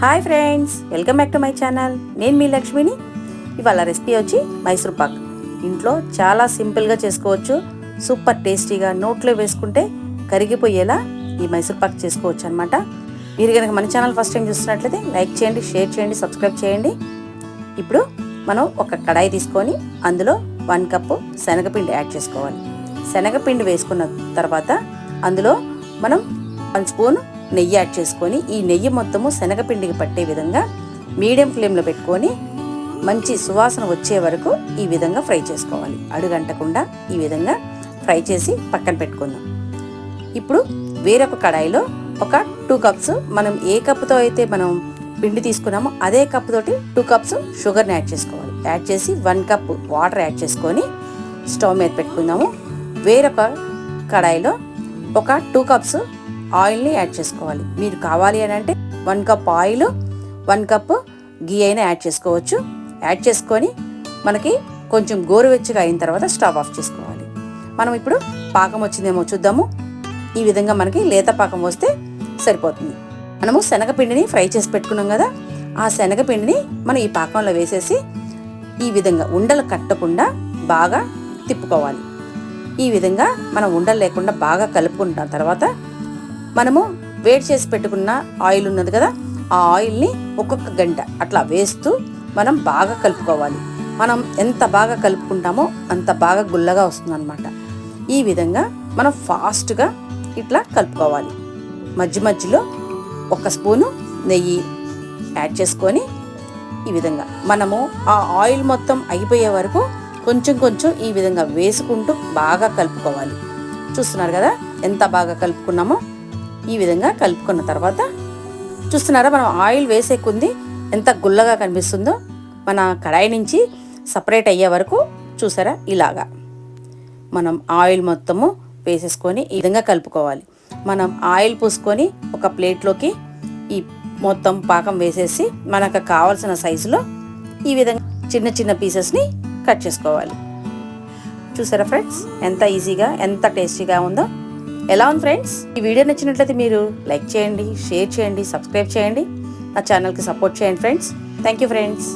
Hi friends welcome back to my channel. నేను మీ లక్ష్మిని. ఇవాళ రెసిపీ వచ్చి మైసూర్ పాక్. ఇంట్లో చాలా సింపుల్గా చేసుకోవచ్చు. సూపర్ టేస్టీగా నోట్లో వేసుకుంటే కరిగిపోయేలా ఈ మైసూర్ పాక్ చేసుకోవచ్చు అనమాట మీరు కనుక మన ఛానల్ ఫస్ట్ టైం చూస్తున్నట్లయితే లైక్ చేయండి షేర్ చేయండి సబ్స్క్రైబ్ చేయండి. ఇప్పుడు మనం ఒక కడాయి తీసుకొని అందులో వన్ కప్పు శనగపిండి యాడ్ చేసుకోవాలి. శనగపిండి వేసుకున్న తర్వాత అందులో మనం వన్ స్పూన్ నెయ్యి యాడ్ చేసుకొని ఈ నెయ్యి మొత్తము శనగపిండికి పట్టే విధంగా మీడియం ఫ్లేమ్లో పెట్టుకొని మంచి సువాసన వచ్చే వరకు ఈ విధంగా ఫ్రై చేసుకోవాలి. అడుగంటకుండా ఈ విధంగా ఫ్రై చేసి పక్కన పెట్టుకుందాం. ఇప్పుడు వేరొక కడాయిలో ఒక టూ కప్స్ మనం ఏ కప్తో అయితే మనం పిండి తీసుకున్నామో అదే కప్ తోటి టూ కప్స్ షుగర్ని యాడ్ చేసుకోవాలి. యాడ్ చేసి వన్ కప్ వాటర్ యాడ్ చేసుకొని స్టవ్ మీద పెట్టుకుందాము. వేరొక కడాయిలో ఒక టూ కప్స్ ఆయిల్ని యాడ్ చేసుకోవాలి. మీరు కావాలి అని అంటే one cup oil one cup ghee అయినా యాడ్ చేసుకోవచ్చు. యాడ్ చేసుకొని మనకి కొంచెం గోరువెచ్చగా అయిన తర్వాత స్టవ్ ఆఫ్ చేసుకోవాలి. మనం ఇప్పుడు పాకం వచ్చిందేమో చూద్దాము. ఈ విధంగా మనకి లేత పాకం వస్తే సరిపోతుంది. మనము శనగపిండిని ఫ్రై చేసి పెట్టుకున్నాం కదా ఆ శనగపిండిని మనం ఈ పాకంలో వేసేసి ఈ విధంగా ఉండలు కట్టకుండా బాగా తిప్పుకోవాలి. ఈ విధంగా మనం ఉండలు లేకుండా బాగా కలుపుకుంటున్న తర్వాత మనము వేడి చేసి పెట్టుకున్న ఆయిల్ ఉన్నది కదా ఆ ఆయిల్ని ఒక్కొక్క గంట అట్లా వేస్తూ మనం బాగా కలుపుకోవాలి. మనం ఎంత బాగా కలుపుకుంటామో అంత బాగా గుల్లగా వస్తుందన్నమాట. ఈ విధంగా మనం ఫాస్ట్గా ఇట్లా కలుపుకోవాలి. మధ్య మధ్యలో ఒక స్పూను నెయ్యి యాడ్ చేసుకొని ఈ విధంగా మనము ఆ ఆయిల్ మొత్తం అయిపోయే వరకు కొంచెం కొంచెం ఈ విధంగా వేసుకుంటూ బాగా కలుపుకోవాలి. చూస్తున్నారు కదా ఎంత బాగా కలుపుకున్నామో? ఈ విధంగా కలుపుకున్న తర్వాత చూస్తున్నారా మనం ఆయిల్ వేసే కొంది ఎంత గుల్లగా కనిపిస్తుందో? మన కడాయి నుంచి సపరేట్ అయ్యే వరకు చూసారా? ఇలాగా. మనం ఆయిల్ మొత్తము వేసేసుకొని ఈ విధంగా కలుపుకోవాలి. మనం ఆయిల్ పూసుకొని ఒక ప్లేట్లోకి ఈ మొత్తం పాకం వేసేసి మనకు కావాల్సిన సైజులో ఈ విధంగా చిన్న చిన్న పీసెస్ని కట్ చేసుకోవాలి. చూసారా ఫ్రెండ్స్? ఎంత ఈజీగా ఎంత టేస్టీగా ఉందో? ఎలా ఉంది ఫ్రెండ్స్? ఈ వీడియో నచ్చినట్లయితే మీరు లైక్ చేయండి షేర్ చేయండి సబ్స్క్రైబ్ చేయండి. నా ఛానల్కి సపోర్ట్ చేయండి ఫ్రెండ్స్. Thank you friends.